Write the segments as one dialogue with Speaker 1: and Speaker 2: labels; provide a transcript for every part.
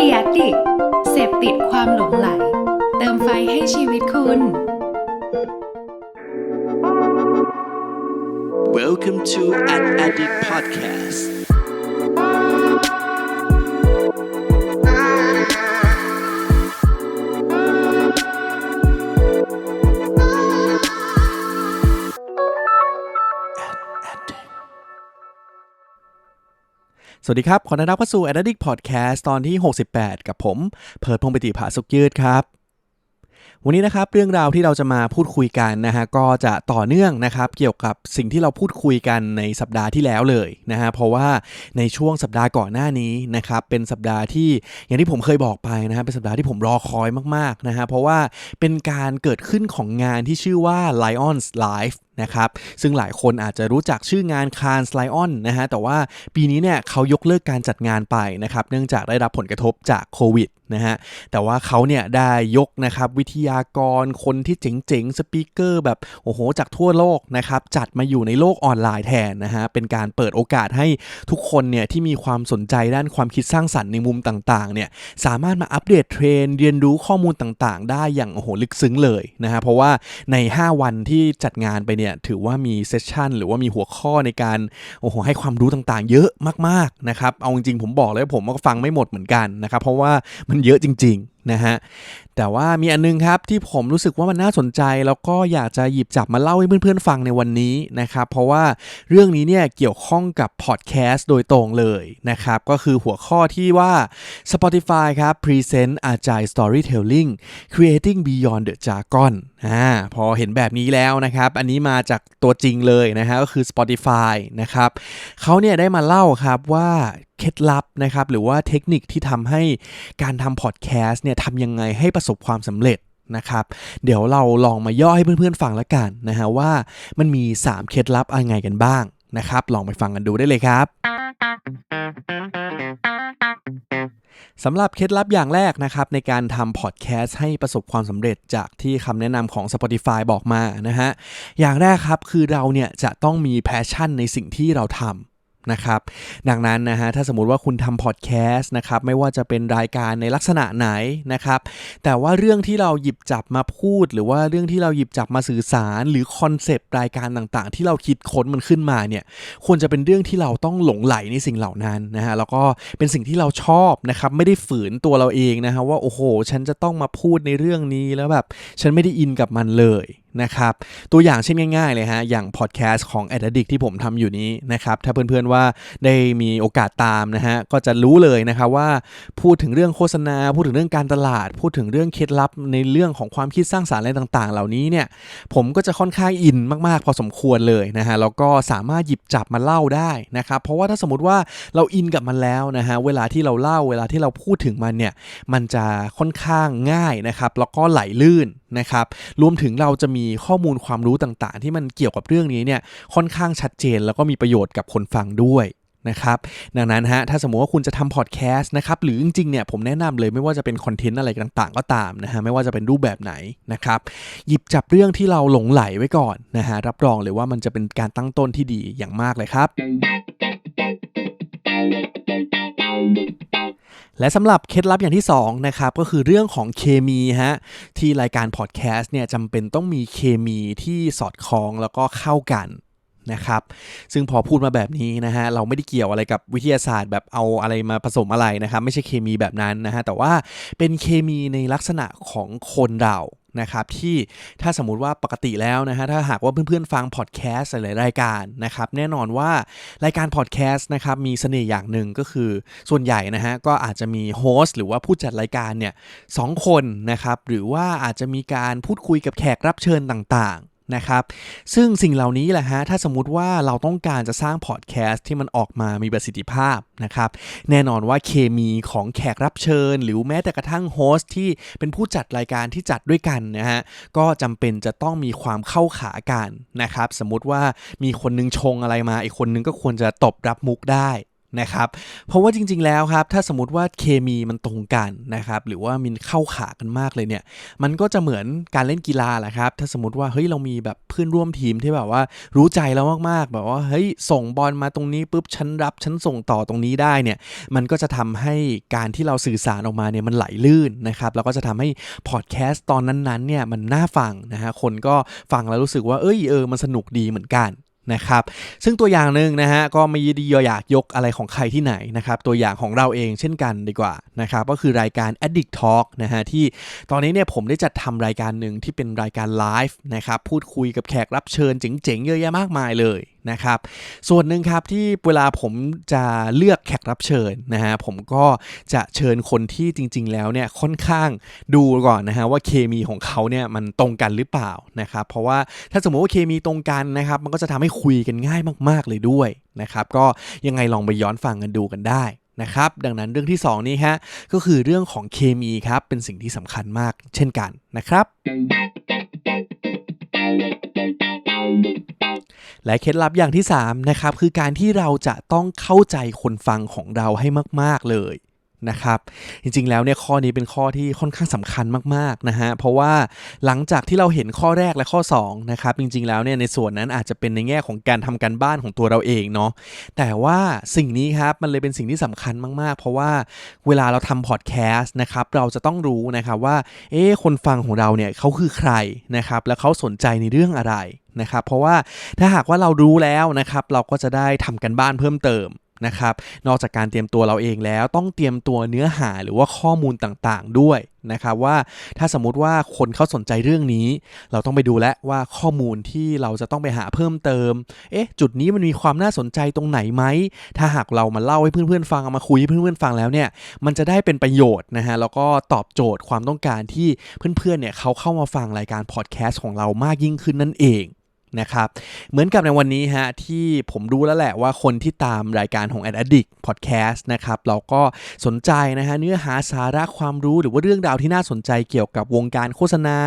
Speaker 1: เดียดิเสพติดความหลงไหล เติมไฟให้ชีวิตคุณ
Speaker 2: Welcome to an Addict Podcast.
Speaker 3: สวัสดีครับ ขอต้อนรับเข้าสู่ a d d i c t Podcast ตอนที่ 68 กับผม เพิร์ดพงปิติภาสุกยืดครับ วันนี้นะครับเรื่องราวที่เราจะมาพูดคุยกันนะฮะก็จะต่อเนื่องนะครับเกี่ยวกับสิ่งที่เราพูดคุยกันในสัปดาห์ที่แล้วเลยนะฮะเพราะว่าในช่วงสัปดาห์ก่อนหน้านี้นะครับเป็นสัปดาห์ที่อย่างที่ผมเคยบอกไปนะฮะเป็นสัปดาห์ที่ผมรอคอยมากๆนะฮะเพราะว่าเป็นการเกิดขึ้นของงานที่ชื่อว่า Lions Live นะครับซึ่งหลายคนอาจจะรู้จักชื่องาน c a n s Lion นนะฮะแต่ว่าปีนี้เนี่ยเขายกเลิกการจัดงานไปนะครับเนื่องจากได้รับผลกระทบจากโควิดนะฮะแต่ว่าเขาเนี่ยได้ยกนะครับวิทยากรคนที่เจ๋งๆ สปีกเกอร์แบบโอ้โหจากทั่วโลกนะครับจัดมาอยู่ในโลกออนไลน์แทนนะฮะเป็นการเปิดโอกาสให้ทุกคนเนี่ยที่มีความสนใจด้านความคิดสร้างสรรค์ในมุมต่างๆเนี่ยสามารถมาอัปเดตเทรนเรียนรู้ข้อมูลต่างๆ ได้อย่างโอ้โหลึกซึ้งเลยนะฮะเพราะว่าใน 5 วันที่จัดงานไปเนี่ยถือว่ามีเซสชันหรือว่ามีหัวข้อในการโอ้โหให้ความรู้ต่างๆ เยอะมากๆนะครับ เอาจริงๆผมบอกเลยผมก็ฟังไม่หมดเหมือนกันนะครับ เพราะว่ามันเยอะจริง ๆ นะฮะแต่ว่ามีอันนึงครับที่ผมรู้สึกว่ามันน่าสนใจ แล้วก็อยากจะหยิบจับมาเล่าให้เพื่อนๆฟังในวันนี้นะครับเพราะว่าเรื่องนี้เนี่ยเกี่ยวข้องกับพอดแคสต์โดยตรงเลยนะครับก็คือหัวข้อที่ว่า Spotify ครับ Present Agile Storytelling Creating Beyond the Jargon อ่าพอเห็นแบบนี้แล้วนะครับอันนี้มาจากตัวจริงเลยนะฮะก็คือ Spotify นะครับเขาเนี่ยได้มาเล่าครับว่า เคล็ดลับนะครับ หรือว่าเทคนิคที่ทำให้การทำพอดแคสต์เนี่ยทำยังไงให้ประสบความสำเร็จนะครับ เดี๋ยวเราลองมาย่อให้เพื่อนๆฟังล้วกันนะฮะว่ามันมี 3 เคล็ดลับอะไรกันบ้างนะครับ ลองไปฟังกันดูได้เลยครับสำหรับเคล็ดลับอย่างแรกนะครับในการทำพอดแคสต์ให้ประสบความสำเร็จจากที่คำแนะนำของ Spotify บอกมานะฮะอย่างแรกครับคือเราเนี่ยจะต้องมีแพชชั่นในสิ่งที่เราทำ นะครับดังนั้นนะฮะถ้าสมมติว่าคุณทำพอดแคสต์นะครับไม่ว่าจะเป็นรายการในลักษณะไหนนะครับแต่ว่าเรื่องที่เราหยิบจับมาพูด หรือว่าเรื่องที่เราหยิบจับมาสื่อสาร หรือคอนเซปต์รายการต่างๆ ที่เราคิดค้นมันขึ้นมาเนี่ยควรจะเป็นเรื่องที่เราต้องหลงไหลในสิ่งเหล่านั้นนะฮะแล้วก็เป็นสิ่งที่เราชอบนะครับไม่ได้ฝืนตัวเราเองนะฮะว่าโอ้โห ฉันจะต้องมาพูดในเรื่องนี้แล้วแบบฉันไม่ได้อินกับมันเลยนะครับ ตัวอย่างเช่นง่ายๆเลยฮะ อย่างพอดแคสต์ของ a d d i c t ที่ผมทำอยู่นี้นะครับ ถ้าเพื่อนๆว่าได้มีโอกาสตามนะฮะ ก็จะรู้เลยนะครับว่าพูดถึงเรื่องโฆษณา พูดถึงเรื่องการตลาด พูดถึงเรื่องเคล็ดลับในเรื่องของความคิดสร้างสารรค์อะไรต่างๆ เหล่านี้เนี่ย ผมก็จะค่อนข้างอินมากๆ พอสมควรเลยนะฮะ แล้วก็สามารถหยิบจับมาเล่าได้นะครับ เพราะว่าถ้าสมมติว่าเราอินกับมันแล้วนะฮะ เวลาที่เราเล่า เวลาที่เราพูดถึงมันเนี่ย มันจะค่อนข้างง่ายนะครับ แล้วก็ไหลลื่นนะครับ รวมถึงเราจะมีข้อมูลความรู้ต่างๆ ที่มันเกี่ยวกับเรื่องนี้เนี่ยค่อนข้างชัดเจน แล้วก็มีประโยชน์กับคนฟังด้วยนะครับดังนั้นฮะถ้าสมมติว่าคุณจะทำพอดแคสต์นะครับหรือจริงๆเนี่ยผมแนะนำเลยไม่ว่าจะเป็นคอนเทนต์อะไรต่างๆ ก็ตามนะฮะไม่ว่าจะเป็นรูปแบบไหนนะครับหยิบจับเรื่องที่เราหลงไหลไว้ก่อนนะฮะรับรองเลยว่ามันจะเป็นการตั้งต้นที่ดีอย่างมากเลยครับ และสำหรับเคล็ดลับอย่างที่2นะครับก็คือเรื่องของเคมีฮะที่รายการพอดแคสต์เนี่ยจำเป็นต้องมีเคมีที่สอดคล้องแล้วก็เข้ากัน นะครับ ซึ่งพอพูดมาแบบนี้นะฮะเราไม่ได้เกี่ยวอะไรกับวิทยาศาสตร์แบบเอาอะไรมาผสมอะไรนะครับ ไม่ใช่เคมีแบบนั้นนะฮะแต่ว่าเป็นเคมีในลักษณะของคนเรานะครับที่ถ้าสมมุติว่าปกติแล้วนะฮะถ้าหากว่าเพื่อนๆฟังพอดแคสต์หลายรายการนะครับแน่นอนว่ารายการพอดแคสต์นะครับมีเสน่ห์อย่างหนึ่งก็คือส่วนใหญ่นะฮะก็อาจจะมีโฮสต์หรือว่าผู้จัดรายการเนี่ยสองคนนะครับหรือว่าอาจจะมีการพูดคุยกับแขกรับเชิญต่างๆ นะครับ ซึ่งสิ่งเหล่านี้แหละฮะ ถ้าสมมุติว่าเราต้องการจะสร้างพอดแคสต์ที่มันออกมามีประสิทธิภาพนะครับ แน่นอนว่าเคมีของแขกรับเชิญ หรือแม้แต่กระทั่งโฮสต์ที่เป็นผู้จัดรายการที่จัดด้วยกันนะฮะ ก็จำเป็นจะต้องมีความเข้าขากันนะครับ สมมุติว่ามีคนนึงชงอะไรมา อีกคนนึงก็ควรจะตบรับมุกได้ นะครับเพราะว่าจริง ๆ แล้วครับ ถ้าสมมติว่าเคมีมันตรงกันนะครับหรือว่ามันเข้าขากันมากเลยเนี่ย มันก็จะเหมือนการเล่นกีฬาแหละครับ ถ้าสมมติว่าเฮ้ยเรามีแบบเพื่อนร่วมทีมที่แบบว่ารู้ใจเรามากๆ แบบว่าเฮ้ยส่งบอลมาตรงนี้ปุ๊บฉันรับฉันส่งต่อตรงนี้ได้เนี่ย มันก็จะทำให้การที่เราสื่อสารออกมาเนี่ยมันไหลลื่นนะครับแล้วก็จะทำให้พอดแคสต์ตอนนั้นๆเนี่ยมันน่าฟังนะฮะคนก็ฟังแล้วรู้สึกว่าเอ้ยเออมันสนุกดีเหมือนกัน นะครับ ซึ่งตัวอย่างหนึ่งนะฮะก็ไม่ได้อยากยกอะไรของใครที่ไหนนะครับตัวอย่างของเราเองเช่นกันดีกว่านะครับก็คือรายการ Addict Talk นะฮะที่ตอนนี้เนี่ยผมได้จัดทำรายการหนึ่งที่เป็นรายการไลฟ์นะครับพูดคุยกับแขกรับเชิญเจ๋งๆเยอะแยะมากมายเลย นะครับ ส่วนหนึ่งครับที่เวลาผมจะเลือกแขกรับเชิญนะฮะผมก็จะเชิญคนที่จริง ๆ แล้วเนี่ยค่อนข้างดูก่อนนะฮะว่าเคมีของเขาเนี่ยมันตรงกันหรือเปล่านะครับเพราะว่าถ้าสมมติว่าเคมีตรงกันนะครับมันก็จะทำให้คุยกันง่ายมาก ๆ เลยด้วยนะครับก็ยังไงลองไปย้อนฟังกันดูกันได้นะครับดังนั้นเรื่องที่ 2 นี้ฮะก็คือเรื่องของเคมีครับเป็นสิ่งที่สำคัญมากเช่นกันนะครับ และเคล็ดลับอย่างที่3นะครับคือการที่เราจะต้องเข้าใจคนฟังของเราให้มาก ๆ เลย นะครับจริงๆแล้วเนี่ยข้อนี้เป็นข้อที่ค่อนข้างสำคัญมากๆนะฮะเพราะว่าหลังจากที่เราเห็นข้อแรกและข้อ2นะครับจริงๆแล้วเนี่ยในส่วนนั้นอาจจะเป็นในแง่ของการทำการบ้านของตัวเราเองเนาะแต่ว่าสิ่งนี้ครับมันเลยเป็นสิ่งที่สำคัญมากๆ เพราะว่าเวลาเราทำพอดแคสต์นะครับเราจะต้องรู้นะครับว่าเอ๊คนฟังของเราเนี่ยเขาคือใครนะครับและเขาสนใจในเรื่องอะไรนะครับเพราะว่าถ้าหากว่าเรารู้แล้วนะครับเราก็จะได้ทำกันบ้านเพิ่มเติม นะครับ นอกจากการเตรียมตัวเราเองแล้วต้องเตรียมตัวเนื้อหาหรือว่าข้อมูลต่างๆด้วยนะครับว่าถ้าสมมุติว่าคนเขาสนใจเรื่องนี้ เราต้องไปดูแลวว่าข้อมูลที่เราจะต้องไปหาเพิ่มเติม เอ๊ะ จุดนี้มันมีความน่าสนใจตรงไหนไหม ถ้าหากเรามาเล่าให้เพื่อนๆฟังเอามาคุยให้เพื่อนๆฟังแล้วเนี่ย มันจะได้เป็นประโยชน์นะฮะแล้วก็ตอบโจทย์ความต้องการที่เพื่อนๆเนี่ยเขาเข้ามาฟังรายการพอดแคสต์ของเรามากยิ่งขึ้นนั่นเอง นะครับเหมือนกับในวันนี้ฮะที่ผมรู้แล้วแหละว่าคนที่ตามรายการของ Ad Addict Podcast นะครับเราก็สนใจนะฮะเนื้อหาสาระความรู้หรือว่าเรื่องราวที่น่าสนใจเกี่ยวกับวงการโฆษณา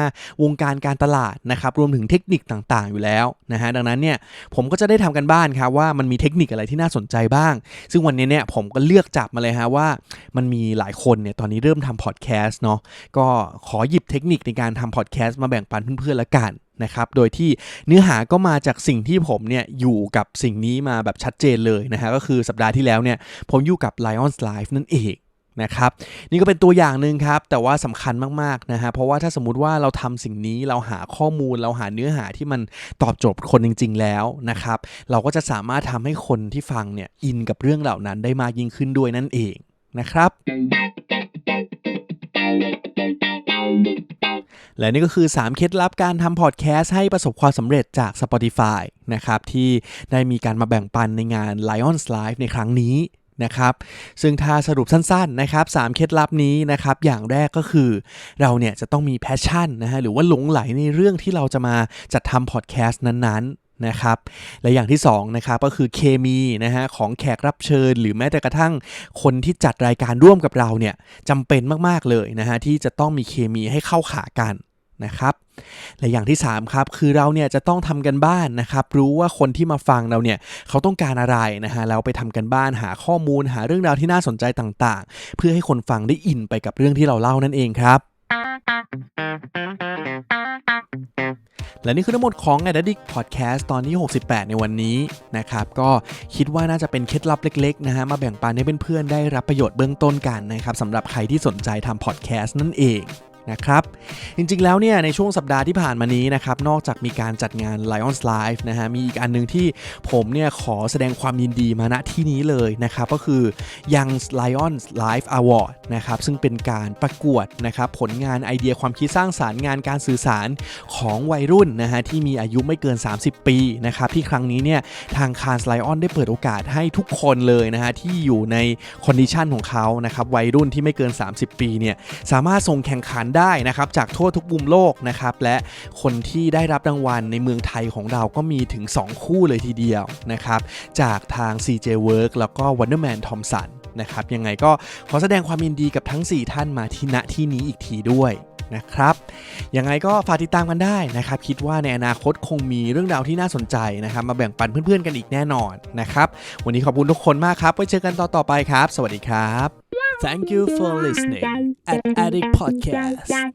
Speaker 3: วงการการตลาดนะครับรวมถึงเทคนิคต่างๆ อยู่แล้วนะฮะดังนั้นเนี่ยผมก็จะได้ทำกันบ้านครับว่ามันมีเทคนิคอะไรที่น่าสนใจบ้าง ซึ่งวันนี้เนี่ยผมก็เลือกจับมาเลยฮะว่า มันมีหลายคนเนี่ยตอนนี้เริ่มทำพอดแคสต์เนาะก็ขอหยิบเทคนิคในการทำพอดแคสต์มาแบ่งปันเพื่อนๆละกัน นะครับ โดยที่เนื้อหาก็มาจากสิ่งที่ผมเนี่ยอยู่กับสิ่งนี้มาแบบชัดเจนเลยนะฮะก็คือสัปดาห์ที่แล้วเนี่ยผมอยู่กับ Lions Live นั่นเองนะครับนี่ก็เป็นตัวอย่างหนึ่งครับ แต่ว่าสำคัญมากๆนะฮะเพราะว่าถ้าสมมุติว่าเราทำสิ่งนี้เราหาข้อมูล เราหาเนื้อหาที่มันตอบโจทย์คนจริง ๆ แล้วนะครับ เราก็จะสามารถทำให้คนที่ฟังเนี่ยอินกับเรื่องเหล่านั้นได้มากยิ่งขึ้นด้วยนั่นเองนะครับ และนี่ก็คือ 3 เคล็ดลับการทำพอดแคสต์ให้ประสบความสำเร็จจาก Spotify นะครับ ที่ได้มีการมาแบ่งปันในงาน Lions Live ในครั้งนี้นะครับซึ่งถ้าสรุปสั้นๆนะครับ3เคล็ดลับนี้นะครับอย่างแรกก็คือเราเนี่ยจะต้องมีแพชชั่นนะฮะหรือว่าหลงไหลในเรื่องที่เราจะมาจัดทำพอดแคสต์นั้นๆนะครับและอย่างที่2นะครับก็คือเคมีนะฮะของแขกรับเชิญ หรือแม้แต่กระทั่งคนที่จัดรายการร่วมกับเราเนี่ยจำเป็นมากๆเลยนะฮะที่จะต้องมีเคมีให้เข้าขากัน นะครับและอย่างที่3ครับคือเราเนี่ยจะต้องทำกันบ้านนะครับรู้ว่าคนที่มาฟังเราเนี่ยเขาต้องการอะไรนะฮะแล้วไปทำกันบ้านหาข้อมูลหาเรื่องราวที่น่าสนใจต่างๆ เพื่อให้คนฟังได้อินไปกับเรื่องที่เราเล่านั่นเองครับและนี่คือทั้งหมดของ a d d i c t Podcast ตอนที่ 68 ในวันนี้นะครับ ก็คิดว่าน่าจะเป็นเคล็ดลับเล็กๆนะฮะมาแบ่งปันให้เพื่อนๆได้รับประโยชน์เบื้องต้นกันนะครับสำหรับใครที่สนใจทำพอดแคสต์นั่นเอง นะครับจริงๆแล้วเนี่ยในช่วงสัปดาห์ที่ผ่านมานี้นะครับนอกจากมีการจัดงาน Lions Live นะฮะมีอีกอันหนึงที่ผมเนี่ยขอแสดงความยินดีมาณที่นี้เลยนะครับก็คือ Young Lions Live Award นะครับซึ่งเป็นการประกวดนะครับผลงานไอเดียความคิดสร้างสารรค์งานการสื่อสารของวัยรุ่นนะฮะที่มีอายุไม่เกิน 30 ปีนะครับที่ครั้งนี้เนี่ยทางคานสไลออนได้เปิดโอกาสให้ทุกคนเลยนะฮะที่อยู่ในคอนดิชันของเขานะครับวัยรุ่นที่ไม่เกิน 30 ปีเนี่ยสามารถส่งแข่งขันได้นะครับจากทั่วทุกมุมโลกนะครับและคนที่ได้รับรางวัลในเมืองไทยของเราก็มีถึง 2 คู่เลยทีเดียวนะครับจากทาง CJ Work แล้วก็ Wonderman Thompson นะครับยังไงก็ขอแสดงความยินดีกับทั้ง 4 ท่านมาที่ณที่นี้อีกทีด้วยนะครับยังไงก็ฝากติดตามกันได้นะครับ คิดว่าในอนาคตคงมีเรื่องราวที่น่าสนใจนะครับ มาแบ่งปันเพื่อนๆกันอีกแน่นอนนะครับ วันนี้ขอบคุณทุกคนมากครับ ไว้เจอกันต่อต่อๆไปครับ สวัสดีครับ
Speaker 2: Thank you for listening. At Addict Podcast